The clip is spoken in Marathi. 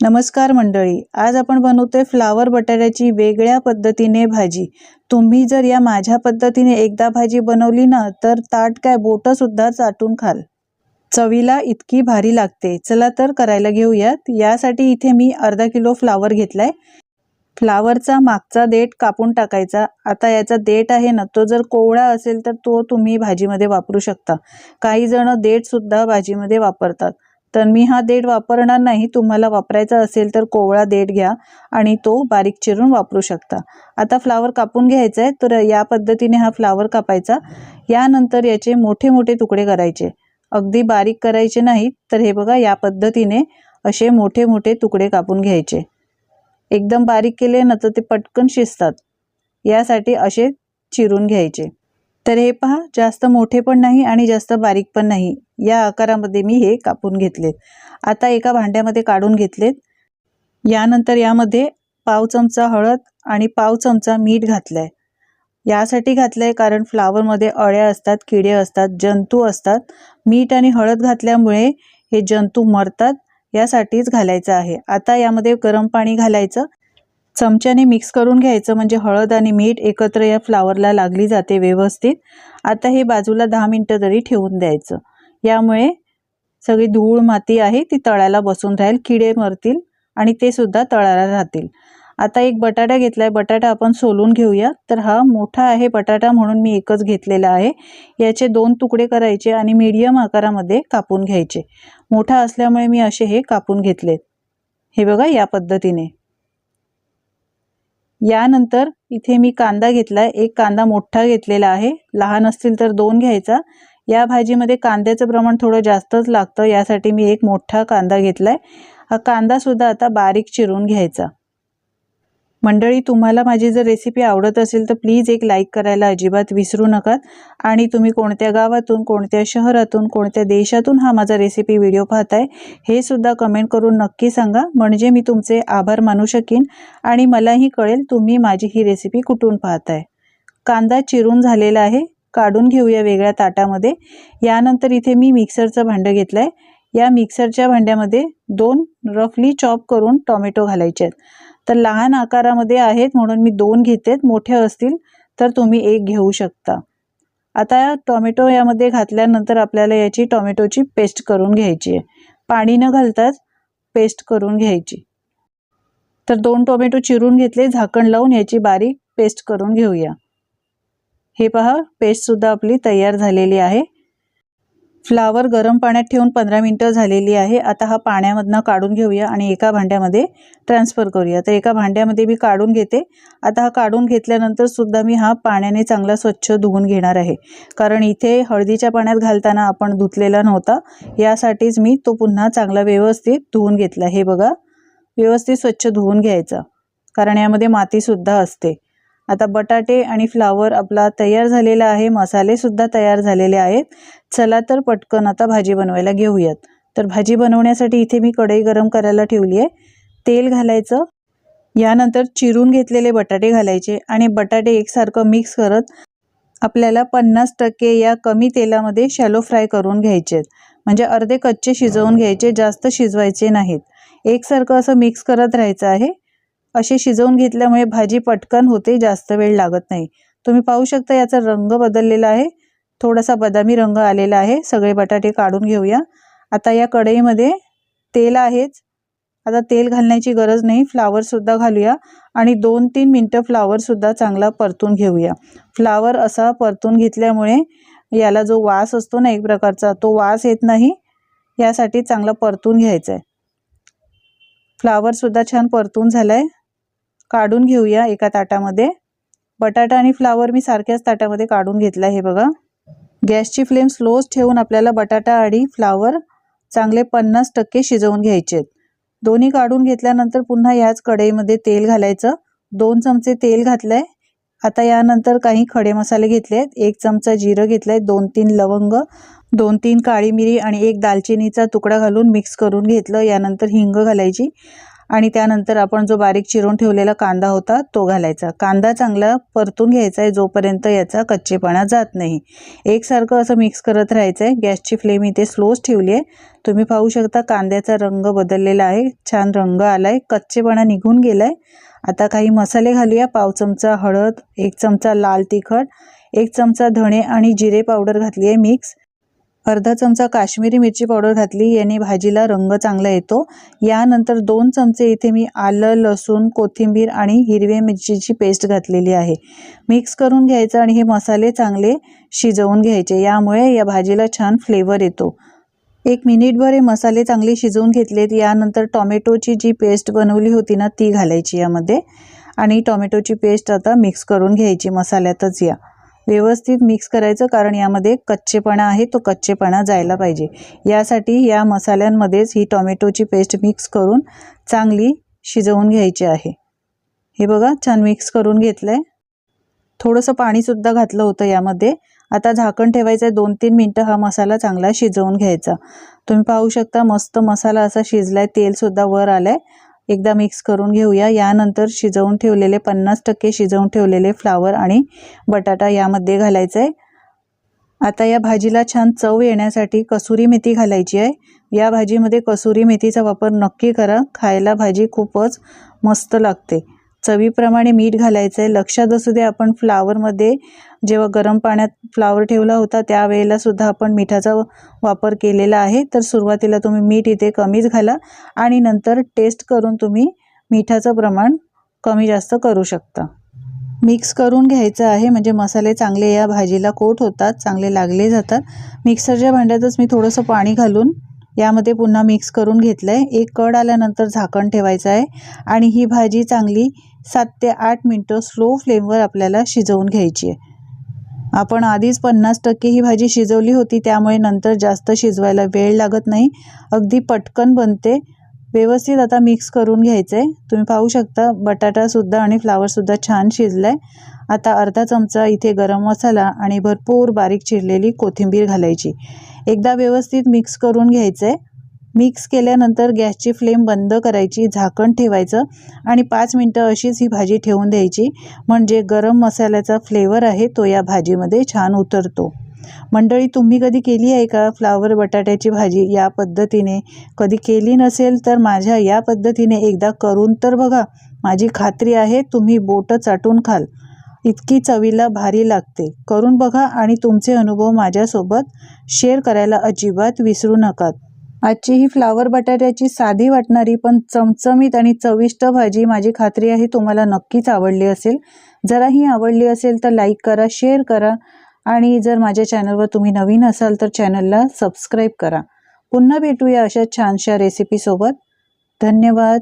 नमस्कार मंडळी आज आपण बनवतोय फ्लावर बटाट्याची वेगळ्या पद्धतीने भाजी. तुम्ही जर या माझ्या पद्धतीने एकदा भाजी बनवली ना तर ताट काय बोटंसुद्धा चाटून खाल. चवीला इतकी भारी लागते. चला तर करायला घेऊयात. यासाठी इथे मी अर्धा किलो फ्लावर घेतलाय. फ्लावरचा मागचा देठ कापून टाकायचा. आता याचा देठ आहे ना तो जर कोवळा असेल तर तो तुम्ही भाजीमध्ये वापरू शकता. काही जण देठसुद्धा भाजीमध्ये वापरतात. तर मी हा देठ वापरणार नाही. तुम्हाला वापरायचा असेल तर कोवळा देठ घ्या आणि तो बारीक चिरून वापरू शकता. आता फ्लावर कापून घ्यायचा आहे तर या पद्धतीने हा फ्लावर कापायचा. यानंतर याचे मोठे मोठे तुकडे करायचे. अगदी बारीक करायचे नाहीत तर हे बघा या पद्धतीने असे मोठे मोठे तुकडे कापून घ्यायचे. एकदम बारीक केले ना तर ते पटकन शिजतात. यासाठी असे चिरून घ्यायचे. तर हे पहा जास्त मोठे पण नाही आणि जास्त बारीक पण नाही. या आकारामध्ये मी हे कापून घेतलेत. आता एका भांड्यामध्ये काढून घेतलेत. यानंतर यामध्ये पाव चमचा हळद आणि पाव चमचा मीठ घातलंय. यासाठी घातलंय कारण फ्लावरमध्ये अळ्या असतात किडे असतात जंतू असतात. मीठ आणि हळद घातल्यामुळे हे जंतू मरतात यासाठीच घालायचं आहे. आता यामध्ये गरम पाणी घालायचं चमच्याने मिक्स करून घ्यायचं म्हणजे हळद आणि मीठ एकत्र या फ्लावरला लागली जाते व्यवस्थित. आता हे बाजूला दहा मिनटं तरी ठेवून द्यायचं. यामुळे सगळी धूळ माती आहे ती तळायला बसून राहील किडे मरतील आणि ते सुद्धा तळाला राहतील. आता एक बटाटा घेतलाय बटाटा आपण सोलून घेऊया. तर हा मोठा आहे बटाटा म्हणून मी एकच घेतलेला आहे. याचे दोन तुकडे करायचे आणि मीडियम आकारामध्ये कापून घ्यायचे. मोठा असल्यामुळे मी असे हे कापून घेतले हे बघा या पद्धतीने. यानंतर इथे मी कांदा घेतलाय. एक कांदा मोठा घेतलेला आहे. लहान असतील तर दोन घ्यायचा. या भाजीमध्ये कांद्याचं प्रमाण थोडं जास्तच लागतं. यासाठी मी एक मोठा कांदा घेतलाय. हा कांदा सुद्धा आता बारीक चिरून घ्यायचा. मंडळी तुम्हाला माझी जर रेसिपी आवडत असेल तर प्लीज एक लाईक करायला अजिबात विसरू नका. आणि तुम्ही कोणत्या गावातून कोणत्या शहरातून कोणत्या देशातून हा माझा रेसिपी व्हिडिओ पाहताय हे सुद्धा कमेंट करून नक्की सांगा. म्हणजे मी तुमचे आभार मानू शकेन आणि मलाही कळेल तुम्ही माझी ही रेसिपी कुठून पाहताय. कांदा चिरून झालेला आहे काढून घेऊया वेगळ्या ताटामध्ये. यानंतर इथे मी मिक्सरचं भांडं घेतलं आहे या मिक्सरच्या भांड्यामध्ये दोन रफली चॉप करून टॉमॅटो घालायचे आहेत. तर लहान आकारामध्ये आहेत म्हणून मी दोन घेते मोठे असतील तर तुम्ही एक घेऊ शकता. आता टॉमॅटो यामध्ये घातल्यानंतर आपल्याला याची टॉमॅटोची पेस्ट करून घ्यायची आहे. पाणी न घालताच पेस्ट करून घ्यायची. तर दोन टोमॅटो चिरून घेतले झाकण लावून याची बारीक पेस्ट करून घेऊया. हे पहा पेस्टसुद्धा आपली तयार झालेली आहे. फ्लावर गरम पाण्यात ठेवून पंधरा मिनटं झालेली आहे. आता हा पाण्यामधनं काढून घेऊया आणि एका भांड्यामध्ये ट्रान्सफर करूया. तर एका भांड्यामध्ये मी काढून घेते. आता हा काढून घेतल्यानंतर सुद्धा मी हा पाण्याने चांगला स्वच्छ धुवून घेणार आहे. कारण इथे हळदीच्या पाण्यात घालताना आपण धुतलेला नव्हता. यासाठीच मी तो पुन्हा चांगला व्यवस्थित धुवून घेतला. हे बघा व्यवस्थित स्वच्छ धुवून घ्यायचा. कारण यामध्ये मातीसुद्धा असते. आता बटाटे आणि फ्लावर आपला तयार झालेला आहे मसालेसुद्धा तयार झालेले आहेत. चला तर पटकन आता भाजी बनवायला घेऊयात. तर भाजी बनवण्यासाठी इथे मी कढई गरम करायला ठेवली आहे. तेल घालायचं. यानंतर चिरून घेतलेले बटाटे घालायचे आणि बटाटे एकसारखं मिक्स करत आपल्याला पन्नास टक्के या कमी तेलामध्ये शॅलो फ्राय करून घ्यायचे म्हणजे अर्धे कच्चे शिजवून घ्यायचे जास्त शिजवायचे नाहीत. एकसारखं असं मिक्स करत राहायचं आहे. अशी शिजवून घेतल्यामुळे भाजी पटकन होते जास्त वेळ लागत नाही. तुम्ही पाहू शकता याचा रंग बदललेला आहे. थोडासा बदामी रंग आलेला आहे. सगळे बटाटे काढून घेऊया. आता या कढईमध्ये तेल आहेच. आता तेल घालण्याची गरज नाही. फ्लावरसुद्धा घालूया आणि दोन तीन मिनटं फ्लावरसुद्धा चांगला परतून घेऊया. फ्लावर असा परतून घेतल्यामुळे याला जो वास असतो ना एक प्रकारचा तो वास येत नाही. यासाठी चांगला परतून घ्यायचा आहे फ्लावरसुद्धा छान परतून झाला आहे काढून घेऊया एका ताटामध्ये. बटाटा आणि फ्लावर मी सारख्याच ताटामध्ये काढून घेतला हे बघा. गॅसची फ्लेम स्लोच ठेवून आपल्याला बटाटा आणि फ्लावर चांगले पन्नास टक्के शिजवून घ्यायचे दोन्ही काढून घेतल्यानंतर पुन्हा याच कढईमध्ये तेल घालायचं. दोन चमचे तेल घातलंय. आता यानंतर काही खडे मसाले घेतले आहेत. एक चमचा जिरं घेतलंय. दोन तीन लवंग दोन तीन काळी मिरी आणि एक दालचिनीचा तुकडा घालून मिक्स करून घेतलं. यानंतर हिंग घालायची. आणि त्यानंतर आपण जो बारीक चिरून ठेवलेला कांदा होता तो घालायचा. कांदा चांगला परतून घ्यायचा आहे जोपर्यंत याचा कच्चेपणा जात नाही. एकसारखं असं मिक्स करत राहायचं आहे गॅसची फ्लेम इथे स्लोच ठेवली आहे. तुम्ही पाहू शकता कांद्याचा रंग बदललेला आहे. छान रंग आला आहे कच्चेपणा निघून गेला आहे आता काही मसाले घालूया. पाव चमचा हळद एक चमचा लाल तिखट एक चमचा धणे आणि जिरे पावडर घातली आहे मिक्स अर्धा चमचा काश्मीरी मिरची पावडर घातली याने भाजीला रंग चांगला येतो. यानंतर दोन चमचे इथे मी आलं लसूण कोथिंबीर आणि हिरव्या मिरचीची पेस्ट घातलेली आहे. मिक्स करून घ्यायचं आणि हे मसाले चांगले शिजवून घ्यायचे. यामुळे या भाजीला छान फ्लेवर येतो. एक मिनिटभर हे मसाले चांगले शिजवून घेतलेत. यानंतर टॉमॅटोची जी पेस्ट बनवली होती ना ती घालायची यामध्ये. आणि टॉमॅटोची पेस्ट आता मिक्स करून घ्यायची मसाल्यातच या. व्यवस्थित मिक्स करायचं कारण यामध्ये कच्चेपणा आहे तो कच्चेपणा जायला पाहिजे. यासाठी या मसाल्यांमध्येच ही टॉमॅटोची पेस्ट मिक्स करून चांगली शिजवून घ्यायची आहे. हे बघा छान मिक्स करून घेतलं आहे थोडंसं पाणीसुद्धा घातलं होतं यामध्ये. आता झाकण ठेवायचं आहे दोन तीन मिनटं हा मसाला चांगला शिजवून घ्यायचा. तुम्ही पाहू शकता मस्त मसाला असा शिजलाय तेलसुद्धा वर आलं आहे एकदा मिक्स करून घेऊया. यानंतर शिजवून ठेवलेले पन्नास टक्के शिजवून ठेवलेले फ्लावर आणि बटाटा यामध्ये घालायचं आहे आता या भाजीला छान चव येण्यासाठी कसुरी मेथी घालायची आहे. या भाजीमध्ये कसुरी मेथीचा वापर नक्की करा. खायला भाजी खूपच मस्त लागते. चवीप्रमाणे मीठ घालायचं आहे लक्षात असू दे आपण फ्लावरमध्ये जेव्हा गरम पाण्यात फ्लावर ठेवला होता त्यावेळेला सुद्धा आपण मिठाचा वापर केलेला आहे. तर सुरुवातीला तुम्ही मीठ इथे कमीच घाला आणि नंतर टेस्ट करून तुम्ही मिठाचं प्रमाण कमी जास्त करू शकता. मिक्स करून घ्यायचं आहे. म्हणजे मसाले चांगले या भाजीला कोट होतात चांगले लागले जातात. मिक्सरच्या भांड्यातच मी थोडंसं पाणी घालून यामध्ये पुन्हा मिक्स करून घेतलं आहे एक कड आल्यानंतर झाकण ठेवायचं आहे आणि ही भाजी चांगली सात ते आठ मिनटं स्लो फ्लेमवर आपल्याला शिजवून घ्यायची आहे. आपण आधीच पन्नास टक्के ही भाजी शिजवली होती त्यामुळे नंतर जास्त शिजवायला वेळ लागत नाही. अगदी पटकन बनते. व्यवस्थित आता मिक्स करून घ्यायचं आहे तुम्ही पाहू शकता बटाटासुद्धा आणि फ्लावरसुद्धा छान शिजलं आहे आता अर्धा चमचा इथे गरम मसाला आणि भरपूर बारीक चिरलेली कोथिंबीर घालायची. एकदा व्यवस्थित मिक्स करून घ्यायचं आहे मिक्स केल्यानंतर गॅसची फ्लेम बंद करायची झाकण ठेवायचं आणि पाच मिनटं अशीच ही भाजी ठेवून द्यायची. म्हणजे गरम मसाल्याचा फ्लेवर आहे तो या भाजीमध्ये छान उतरतो. मंडळी तुम्ही कधी केली आहे का फ्लावर बटाट्याची भाजी? या पद्धतीने. कधी केली नसेल तर माझ्या या पद्धतीने एकदा करून तर बघा. माझी खात्री आहे तुम्ही बोटं चाटून खाल. इतकी चवीला भारी लागते. करून बघा आणि तुमचे अनुभव माझ्यासोबत शेअर करायला अजिबात विसरू नका. आजची ही फ्लावर बटाट्याची साधी वाटणारी पण चमचमीत आणि चविष्ट भाजी माझी खात्री आहे तुम्हाला नक्कीच आवडली असेल. जरा ही आवडली असेल तर लाईक करा शेअर करा आणि जर माझ्या चॅनलवर तुम्ही नवीन असाल तर चॅनलला सबस्क्राईब करा. पुन्हा भेटूया अशा छानशा रेसिपीसोबत धन्यवाद.